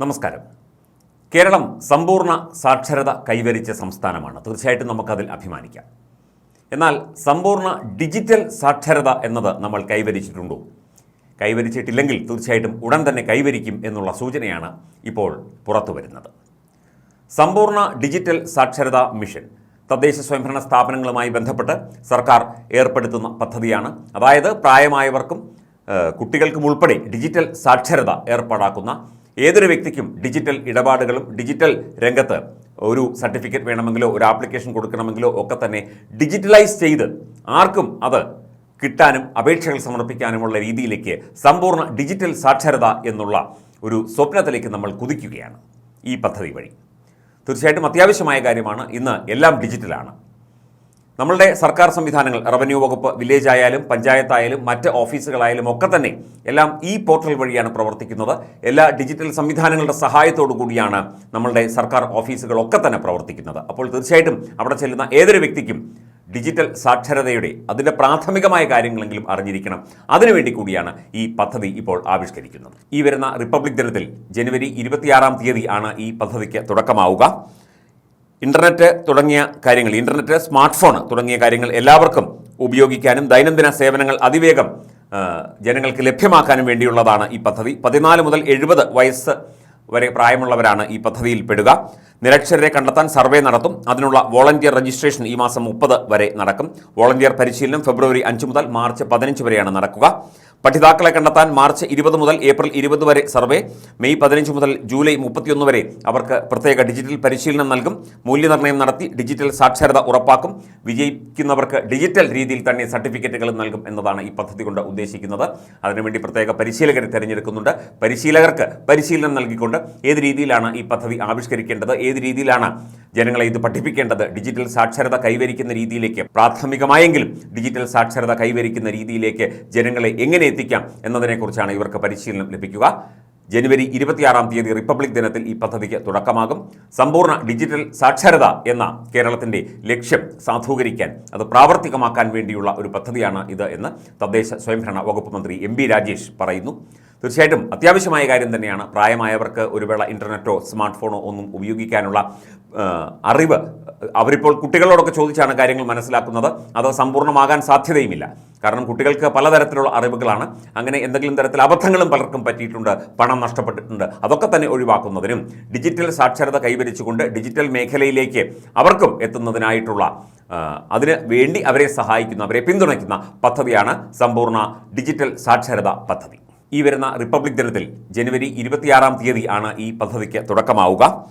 നമസ്കാരം. കേരളം സമ്പൂർണ സാക്ഷരത കൈവരിച്ച സംസ്ഥാനമാണ്. തീർച്ചയായിട്ടും നമുക്കതിൽ അഭിമാനിക്കാം. എന്നാൽ സമ്പൂർണ ഡിജിറ്റൽ സാക്ഷരത എന്നത് നമ്മൾ കൈവരിച്ചിട്ടുണ്ടോ? കൈവരിച്ചിട്ടില്ലെങ്കിൽ തീർച്ചയായിട്ടും ഉടൻ തന്നെ കൈവരിക്കും എന്നുള്ള സൂചനയാണ് ഇപ്പോൾ പുറത്തു വരുന്നത്. സമ്പൂർണ ഡിജിറ്റൽ സാക്ഷരത മിഷൻ തദ്ദേശ സ്വയംഭരണ സ്ഥാപനങ്ങളുമായി ബന്ധപ്പെട്ട് സർക്കാർ ഏർപ്പെടുത്തുന്ന പദ്ധതിയാണ്. അതായത് പ്രായമായവർക്കും കുട്ടികൾക്കും ഉൾപ്പെടെ ഡിജിറ്റൽ സാക്ഷരത ഏർപ്പാടാക്കുന്ന ഏതൊരു വ്യക്തിക്കും ഡിജിറ്റൽ ഇടപാടുകളും ഡിജിറ്റൽ രംഗത്ത് ഒരു സർട്ടിഫിക്കറ്റ് വേണമെങ്കിലോ ഒരു ആപ്ലിക്കേഷൻ കൊടുക്കണമെങ്കിലോ ഒക്കെ തന്നെ ഡിജിറ്റലൈസ് ചെയ്ത് ആർക്കും അത് കിട്ടാനും അപേക്ഷകൾ സമർപ്പിക്കാനുമുള്ള രീതിയിലേക്ക് സമ്പൂർണ ഡിജിറ്റൽ സാക്ഷരത എന്നുള്ള ഒരു സ്വപ്നത്തിലേക്ക് നമ്മൾ കുതിക്കുകയാണ് ഈ പദ്ധതി വഴി. തീർച്ചയായിട്ടും അത്യാവശ്യമായ കാര്യമാണ്. ഇന്ന് എല്ലാം ഡിജിറ്റലാണ് നമ്മളുടെ സർക്കാർ സംവിധാനങ്ങൾ റവന്യൂ വകുപ്പ് വില്ലേജ് ആയാലും പഞ്ചായത്തായാലും മറ്റ് ഓഫീസുകളായാലും ഒക്കെ തന്നെ എല്ലാം ഈ പോർട്ടൽ വഴിയാണ് പ്രവർത്തിക്കുന്നത്. എല്ലാ ഡിജിറ്റൽ സംവിധാനങ്ങളുടെ സഹായത്തോടു കൂടിയാണ് നമ്മളുടെ സർക്കാർ ഓഫീസുകളൊക്കെ തന്നെ പ്രവർത്തിക്കുന്നത്. അപ്പോൾ തീർച്ചയായിട്ടും അവിടെ ചെല്ലുന്ന ഏതൊരു വ്യക്തിക്കും ഡിജിറ്റൽ സാക്ഷരതയുടെ അതിന്റെ പ്രാഥമികമായ കാര്യങ്ങളെങ്കിലും അറിഞ്ഞിരിക്കണം. അതിനുവേണ്ടി കൂടിയാണ് ഈ പദ്ധതി ഇപ്പോൾ ആവിഷ്കരിക്കുന്നത്. ഈ വരുന്ന റിപ്പബ്ലിക് ദിനത്തിൽ ജനുവരി ഇരുപത്തിയാറാം തീയതി ആണ് ഈ പദ്ധതിക്ക് തുടക്കമാവുക. ഇന്റർനെറ്റ് തുടങ്ങിയ കാര്യങ്ങൾ ഇന്റർനെറ്റ് സ്മാർട്ട് ഫോൺ തുടങ്ങിയ കാര്യങ്ങൾ എല്ലാവർക്കും ഉപയോഗിക്കാനും ദൈനംദിന സേവനങ്ങൾ അതിവേഗം ജനങ്ങൾക്ക് ലഭ്യമാക്കാനും വേണ്ടിയുള്ളതാണ് ഈ പദ്ധതി. പതിനാല് മുതൽ എഴുപത് വയസ്സ് വരെ പ്രായമുള്ളവരാണ് ഈ പദ്ധതിയിൽ പെടുക. നിരക്ഷരരെ കണ്ടെത്താൻ സർവേ നടത്തും. അതിനുള്ള വോളണ്ടിയർ രജിസ്ട്രേഷൻ ഈ മാസം മുപ്പത് വരെ നടക്കും. വോളണ്ടിയർ പരിശീലനം ഫെബ്രുവരി അഞ്ച് മുതൽ മാർച്ച് പതിനഞ്ച് വരെയാണ് നടക്കുക. പഠിതാക്കളെ കണ്ടെത്താൻ മാർച്ച് ഇരുപത് മുതൽ ഏപ്രിൽ ഇരുപത് വരെ സർവേ മെയ് പതിനഞ്ച് മുതൽ ജൂലൈ മുപ്പത്തിയൊന്ന് വരെ അവർക്ക് പ്രത്യേക ഡിജിറ്റൽ പരിശീലനം നൽകും. മൂല്യനിർണയം നടത്തി ഡിജിറ്റൽ സാക്ഷരത ഉറപ്പാക്കും. വിജയിക്കുന്നവർക്ക് ഡിജിറ്റൽ രീതിയിൽ തന്നെ സർട്ടിഫിക്കറ്റുകൾ നൽകും എന്നതാണ് ഈ പദ്ധതി കൊണ്ട് ഉദ്ദേശിക്കുന്നത്. അതിനുവേണ്ടി പ്രത്യേക പരിശീലകരെ തിരഞ്ഞെടുക്കുന്നുണ്ട്. പരിശീലകർക്ക് പരിശീലനം നൽകിക്കൊണ്ട് ഏത് രീതിയിലാണ് ഈ പദ്ധതി ആവിഷ്കരിക്കേണ്ടത്? ഏത് രീതിയിലാണ് ജനങ്ങളെ ഇത് പഠിപ്പിക്കേണ്ടത് ഡിജിറ്റൽ സാക്ഷരത കൈവരിക്കുന്ന രീതിയിലേക്ക് പ്രാഥമികമായെങ്കിലും ഡിജിറ്റൽ സാക്ഷരത കൈവരിക്കുന്ന രീതിയിലേക്ക് ജനങ്ങളെ എങ്ങനെ എത്തിക്കാം എന്നതിനെക്കുറിച്ചാണ് ഇവർക്ക് പരിശീലനം ലഭിക്കുക. ജനുവരി ഇരുപത്തിയാറാം തീയതി റിപ്പബ്ലിക് ദിനത്തിൽ ഈ പദ്ധതിക്ക് തുടക്കമാകും. സമ്പൂർണ ഡിജിറ്റൽ സാക്ഷരത എന്ന കേരളത്തിന്റെ ലക്ഷ്യം സാധൂകരിക്കാൻ അത് പ്രാവർത്തികമാക്കാൻ വേണ്ടിയുള്ള ഒരു പദ്ധതിയാണ് ഇത് എന്ന് തദ്ദേശ സ്വയംഭരണ വകുപ്പ് മന്ത്രി എം രാജേഷ് പറയുന്നു. തീർച്ചയായിട്ടും അത്യാവശ്യമായ കാര്യം തന്നെയാണ്. പ്രായമായവർക്ക് ഒരു വേള ഇന്റർനെറ്റോ സ്മാർട്ട് ഫോണോ ഒന്നും ഉപയോഗിക്കാനുള്ള അറിവ് അവരിപ്പോൾ കുട്ടികളോടൊക്കെ ചോദിച്ചാണ് കാര്യങ്ങൾ മനസ്സിലാക്കുന്നത്. അത് സമ്പൂർണമാകാൻ സാധ്യതയുമില്ല. കാരണം കുട്ടികൾക്ക് പലതരത്തിലുള്ള അറിവുകളാണ്. അങ്ങനെ എന്തെങ്കിലും തരത്തിൽ അബദ്ധങ്ങളും പലർക്കും പറ്റിയിട്ടുണ്ട്. പണം നഷ്ടപ്പെട്ടിട്ടുണ്ട്. അതൊക്കെ തന്നെ ഒഴിവാക്കുന്നതിനും ഡിജിറ്റൽ സാക്ഷരത കൈവരിച്ചുകൊണ്ട് ഡിജിറ്റൽ മേഖലയിലേക്ക് അവർക്കും എത്തുന്നതിനായിട്ടുള്ള അതിന് വേണ്ടി അവരെ സഹായിക്കുന്ന അവരെ പിന്തുണയ്ക്കുന്ന പദ്ധതിയാണ് സമ്പൂർണ ഡിജിറ്റൽ സാക്ഷരത പദ്ധതി. ഈ വരുന്ന റിപ്പബ്ലിക് ദിനത്തിൽ ജനുവരി ഇരുപത്തിയാറാം തീയതി ആണ് ഈ പദ്ധതിക്ക് തുടക്കമാവുക.